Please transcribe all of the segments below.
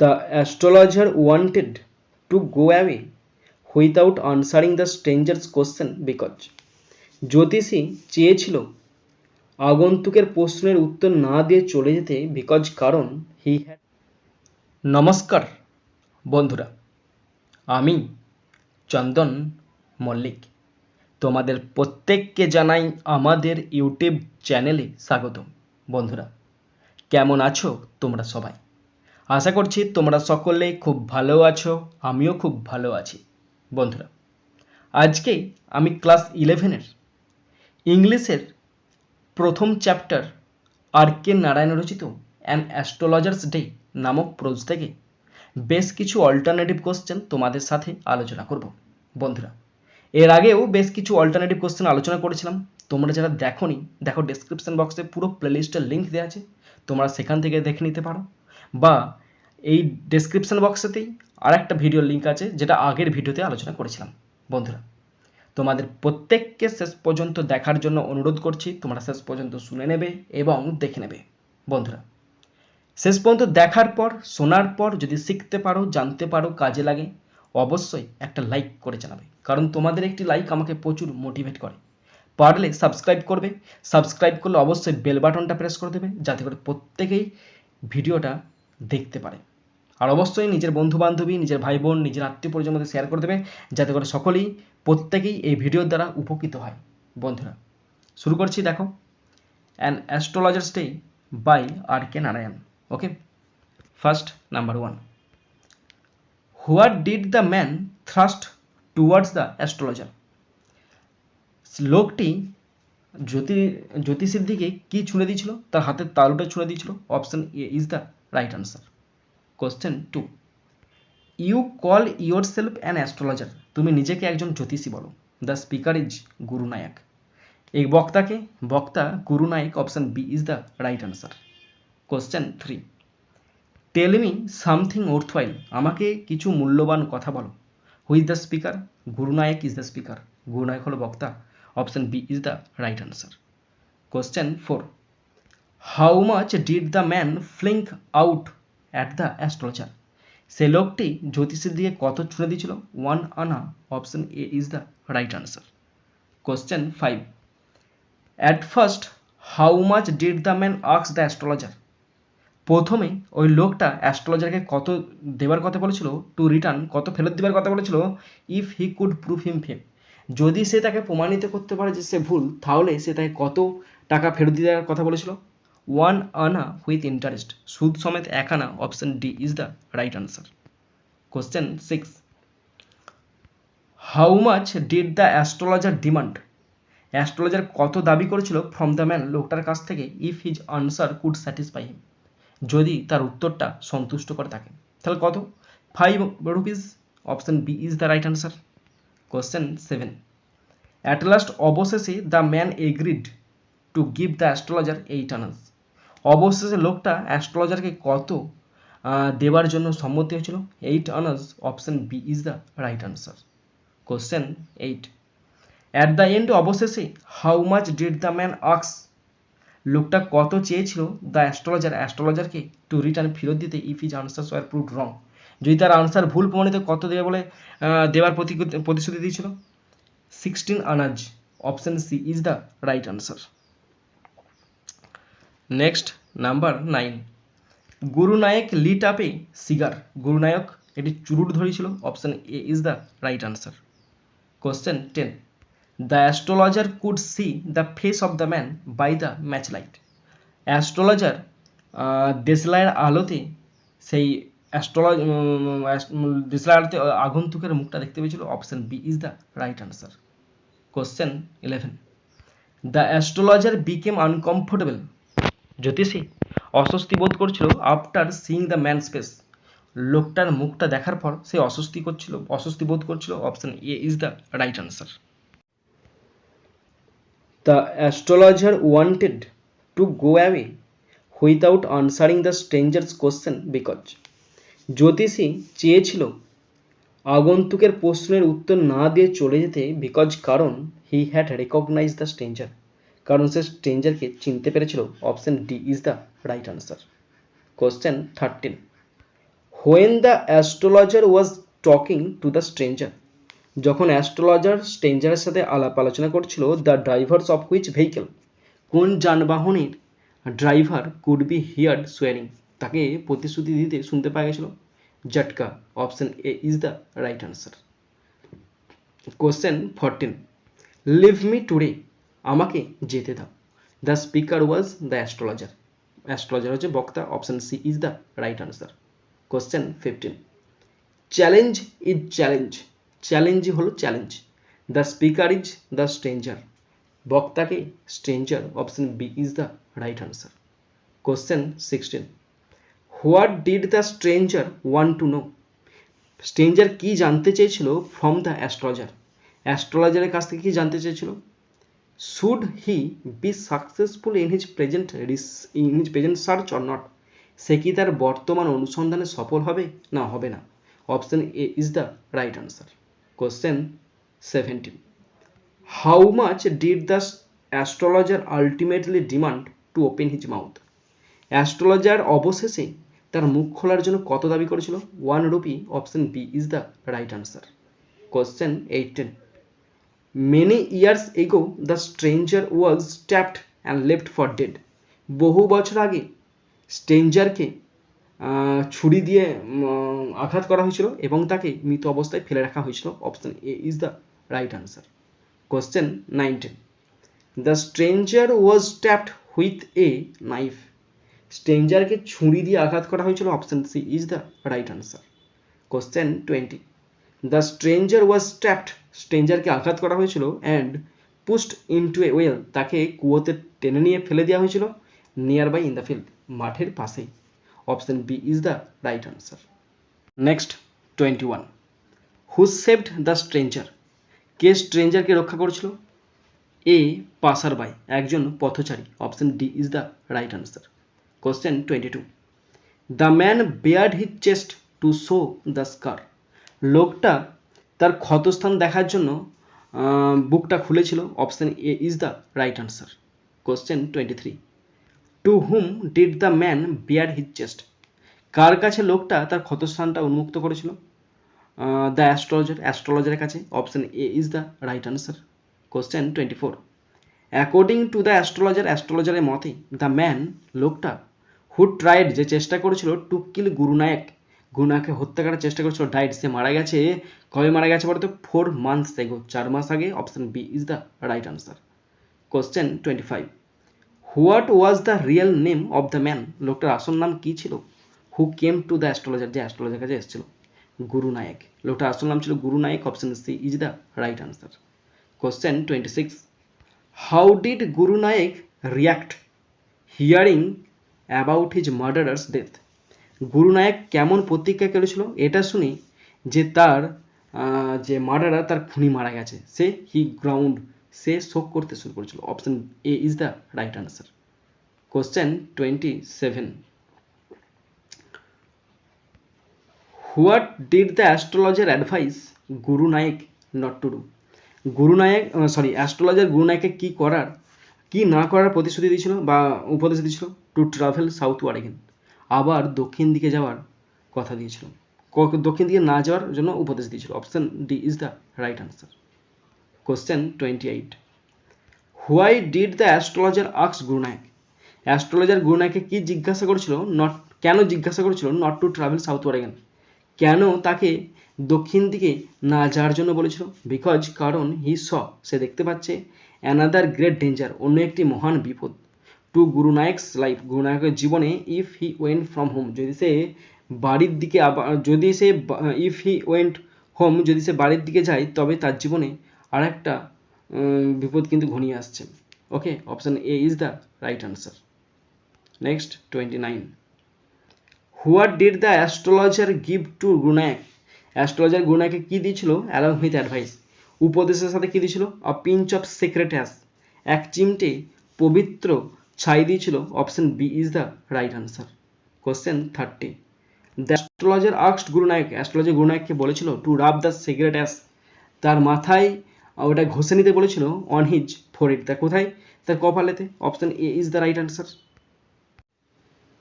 The astrologer wanted to go away without answering the stranger's question because জ্যোতিষী চেয়েছিল আগন্তুকের প্রশ্নের উত্তর না দিয়ে চলে যেতে বিকজ কারণ হি হ্যাড নমস্কার, বন্ধুরা। আমি চন্দন মল্লিক। তোমাদের প্রত্যেককে জানাই আমাদের ইউটিউব চ্যানেলে স্বাগত বন্ধুরা। কেমন আছো তোমরা সবাই? আশা করছি তোমরা সকলে খুব ভালো আছো, আমিও খুব ভালো আছি। বন্ধুরা, আজকে আমি ক্লাস ইলেভেনের ইংলিশের প্রথম চ্যাপ্টার আর কে নারায়ণ রচিত অ্যান অ্যাস্ট্রোলজার্স ডে নামক প্রোজ থেকে বেশ কিছু অল্টারনেটিভ কোশ্চেন তোমাদের সাথে আলোচনা করব। বন্ধুরা, এর আগেও বেশ কিছু অল্টারনেটিভ কোশ্চেন আলোচনা করেছিলাম। তোমরা যারা দেখোনি, দেখো ডেসক্রিপশন বক্সে পুরো প্লেলিস্টের লিঙ্ক দেওয়া আছে। তোমরা সেখান থেকে দেখে নিতে পারো। বা এই ডেসক্রিপশন বক্সেতেই আর একটা ভিডিওর লিঙ্ক আছে, যেটা আগের ভিডিওতে আলোচনা করেছিলাম। বন্ধুরা, তোমাদের প্রত্যেককে শেষ পর্যন্ত দেখার জন্য অনুরোধ করছি, তোমরা শেষ পর্যন্ত শুনে নেবে এবং দেখে নেবে। বন্ধুরা, শেষ পর্যন্ত দেখার পর, শোনার পর যদি শিখতে পারো, জানতে পারো, কাজে লাগে, অবশ্যই একটা লাইক করে জানাবে। কারণ তোমাদের একটি লাইক আমাকে প্রচুর মোটিভেট করে। পারলে সাবস্ক্রাইব করবে সাবস্ক্রাইব করলে অবশ্যই বেল বাটনটা প্রেস করে দেবে, যাতে করে প্রত্যেকেই ভিডিওটা দেখতে পারে। আর অবশ্যই নিজের বন্ধু বান্ধবী নিজের ভাই বোন নিজের আত্মীয় পরিজনের মধ্যে শেয়ার করে দেবে, যাতে করে সকলেই, প্রত্যেকেই এই ভিডিওর দ্বারা উপকৃত হয়। বন্ধুরা, শুরু করছি দেখো। An astrologer stay by R K Narayan okay first number one what did the man thrust towards the astrologer লোকটি জ্যোতি, জ্যোতিষীর দিকে কি ছুঁড়ে দিয়েছিল? তার হাতের তালুটা ছুঁড়ে দিয়েছিল? Option A is the right answer question two you call yourself an astrologer তুমি নিজেকে একজন জ্যোতিষী বলো। দ্য স্পিকার ইজ গুরু নায়ক এই বক্তাকে, বক্তা Guru Nayak option B is the right answer question three tell me something worthwhile আমাকে কিছু মূল্যবান কথা বলো। Who's the speaker Guru Naik is the speaker গুরু নায়ক হলো বক্তা। Option B is the right answer question four how much did the man fling out at the astrologer সে লোকটি জ্যোতিষের দিকে কত ছুঁড়ে দিয়েছিল? One anna option A is the right answer question five at first how much did the man আক্স the astrologer প্রথমে ওই লোকটা অ্যাস্ট্রোলজারকে কত দেবার কথা বলেছিল? টু রিটার্ন কত ফেরত দেবার কথা বলেছিল? If he could prove him fame যদি সে তাকে প্রমাণিত করতে পারে যে সে ভুল, তাহলে সে তাকে কত টাকা ফেরত দেওয়ার কথা বলেছিল? ওয়ান আনা উইথ ইন্টারেস্ট সুদ সমেত এক anna option D is the right answer question six how much did the astrologer demand astrologer কত দাবি করেছিল ফ্রম দ্য ম্যান লোকটার কাছ থেকে if his answer could satisfy him যদি তার উত্তরটা সন্তুষ্ট করে থাকে, তাহলে কত? Five rupees option B is the right answer question seven at last অবশেষে the man agreed to give the astrologer eight annas অবশেষে লোকটা অ্যাস্ট্রোলজারকে কত দেওয়ার জন্য সম্মতি হয়েছিল eight annas option B is the right answer question eight at the end অবশেষে how much did the man আক্স লোকটা কত চেয়েছিল? দ্য অ্যাস্ট্রোলজার অ্যাস্ট্রোলজারকে টু রিটার্ন ফেরত দিতে if his answers were prove wrong যদি তার আনসার ভুল প্রমাণিত, কত দেবে বলে দেওয়ার প্রতিশ্রুতি দিয়েছিল? Sixteen annas option C is the right answer next number nine Guru Nayak lit আপে সিগার গুরু নায়ক, এটি চুরুট ধরেছিল। Option A is the right answer question ten the astrologer could see the face of the man by the match light astrologer দেশলাইয়ের আলোতে সেই astrologer দেশলাইয়ের আলোতে আগন্তুকের মুখটা দেখতে পেয়েছিল। Option B is the right answer question eleven the astrologer became uncomfortable জ্যোতিষী, অস্বস্তি বোধ করছিল after seeing the man space লোকটার মুখটা দেখার পর সে অস্বস্তি করছিল, অস্বস্তি বোধ করছিল option A is the right answer the astrologer wanted to go away without answering the stranger's question because জ্যোতিষী চেয়েছিল আগন্তুকের প্রশ্নের উত্তর না দিয়ে চলে যেতে বিকজ কারণ he had recognise the stranger কারণ সে স্ট্রেঞ্জারকে চিনতে পেরেছিল option D is the right answer question thirteen when the astrologer was talking to the stranger যখন অ্যাস্ট্রোলজার স্ট্রেঞ্জারের সাথে আলাপ আলোচনা করছিল the drivers of which vehicle কোন যানবাহনের driver could be heard swearing তাকে প্রতিশ্রুতি দিতে শুনতে পাওয়া গেছিল? Jutka option A is the right answer question fourteen leave me today আমাকে যেতে দাও। The speaker was the astrologer astrologer হচ্ছে বক্তা option C is the right answer question fifteen challenge is challenge চ্যালেঞ্জই হলো challenge the speaker is the stranger বক্তাকে stranger option B is the right answer question sixteen what did the stranger want to know stranger কি জানতে চেয়েছিল from the astrologer অ্যাস্ট্রোলজারের কাছ থেকে কি জানতে চেয়েছিল? Should he be successful in his present in his present search or not সে কি তার বর্তমান অনুসন্ধানে সফল হবে? না হবে না। Option A is the right answer question seventeen how much did the astrologer ultimately demand to open his mouth astrologer অবশেষে তার মুখ খোলার জন্য কত দাবি করেছিল? One rupee option B is the right answer question eighteen many years ago the stranger was stabbed and left for dead বহু বছর আগে স্ট্রেঞ্জারকে ছুরি দিয়ে আঘাত করা হয়েছিল এবং তাকে মৃত অবস্থায় ফেলে রাখা হয়েছিল। Option A is the right answer question nineteen the stranger was stabbed with a knife স্ট্রেঞ্জারকে ছুরি দিয়ে আঘাত করা হয়েছিল। Option C is the right answer question twenty the stranger was stabbed স্ট্রেঞ্জারকে আঘাত করা হয়েছিল and pushed into a well তাকে কুয়োতে টেনে নিয়ে ফেলে দেওয়া হয়েছিল nearby in the field মাঠের পাশেই। Option B is the right answer next twenty one who saved the stranger কে স্ট্রেঞ্জারকে রক্ষা করেছিল? এ পাসার বাই একজন পথচারী। Option D is the right answer question twenty two the man bared his chest to show the scar লোকটা তার ক্ষতস্থান দেখার জন্য বুকটা খুলেছিল। Option A is the right answer question twenty three to whom did the man bare his chest কার কাছে লোকটা তার ক্ষতস্থানটা উন্মুক্ত করেছিল? দ্য অ্যাস্ট্রোলজার অ্যাস্ট্রোলজারের কাছে। Option A is the right answer question twenty four according to the astrologer অ্যাস্ট্রোলজারের মতে the man লোকটা হু tried যে চেষ্টা করেছিল টু কিল গুরুনায়ক গুরুনায়ককে হত্যা করার চেষ্টা করেছিল ডাইট সে মারা গেছে। কবে মারা গেছে বলতো? ফোর মান্থস এগো চার মাস আগে option B is the right answer question twenty five what was the real name of the man লোকটার আসল নাম কী ছিল? Who came to the astrologer যে অ্যাস্ট্রোলজার কাছে এসেছিল। গুরু নায়ক। লোকটার আসল নাম ছিল Guru Nayak option C is the right answer question twenty six how did Guru Nayak react hearing about his murderer's death Guru Nayak কেমন প্রতিক্রিয়া করেছিল এটা শুনে যে তার যে মার্ডারার তার খুনি মারা গেছে, সে হি গ্রাউন্ড সে শোক করতে শুরু করেছিল। Option A is the right answer question twenty seven what did the astrologer advise Guru Nayak not to do Guru Naik sorry astrologer গুরু নায়ককে কী করার, কি না করার প্রতিশ্রুতি দিয়েছিল বা উপদেশ দিয়েছিল? টু ট্রাভেল সাউথ ওয়ার্ড আবার দক্ষিণ দিকে যাওয়ার কথা দিয়েছিল। দক্ষিণ দিকে না যাওয়ার জন্য উপদেশ দিয়েছিল। Option D is the right answer question twenty eight why did the astrologer আক্স Gurunayak astrologer গুরুনায়কে কি জিজ্ঞাসা করেছিল? নট কেন জিজ্ঞাসা করেছিল? Not to travel south wards again কেন তাকে দক্ষিণ দিকে না যাওয়ার জন্য বলেছিল? বিকজ কারণ হি স সে দেখতে পাচ্ছে অ্যানাদার গ্রেট ডেঞ্জার অন্য একটি মহান বিপদ। টু গুরুনায়কস লাইফ গুরুনায়কের জীবনে if he went from home যদি সে বাড়ির দিকে আবার, যদি সে ইফ হি ওয়েন্ট হোম যদি সে বাড়ির দিকে যায়, তবে তার জীবনে আর একটা বিপদ কিন্তু ঘনিয়ে আসছে। Okay option A is the right answer next twenty nine what did the astrologer give to Gunayak astrologer গুনায়কে কি দিয়েছিল? অ্যালং উইথ অ্যাডভাইস উপদেশের সাথে কি দিয়েছিল? A pinch of sacred ash এক চিমটে পবিত্র ছাই দিয়েছিল। Option B is the right answer question thirty the astrologer আক্সড Gurunayak astrologer গুরুনায়ককে বলেছিল to rub the sacred ash তার মাথায় ওটা ঘষে নিতে বলেছিল অন হিজ ফোরিড তা কোথায়? তার কপালেতে। Option A is the right answer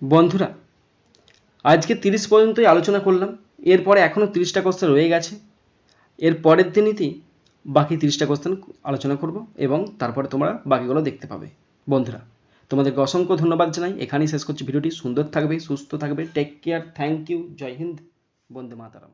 বন্ধুরা, আজকে তিরিশ পর্যন্তই আলোচনা করলাম। এরপরে এখনও তিরিশটা কোশ্চেন রয়ে গেছে। এর পরের দিনইতেই বাকি তিরিশটা কোশ্চেন আলোচনা করব এবং তারপরে তোমরা বাকিগুলো দেখতে পাবে। বন্ধুরা। তোমাদেরকে অসংখ্য ধন্যবাদ জানাই। এখানেই শেষ করছি ভিডিওটি। সুন্দর থাকবে, সুস্থ থাকবে। Take care thank you Joy Hind, Vande Mataram.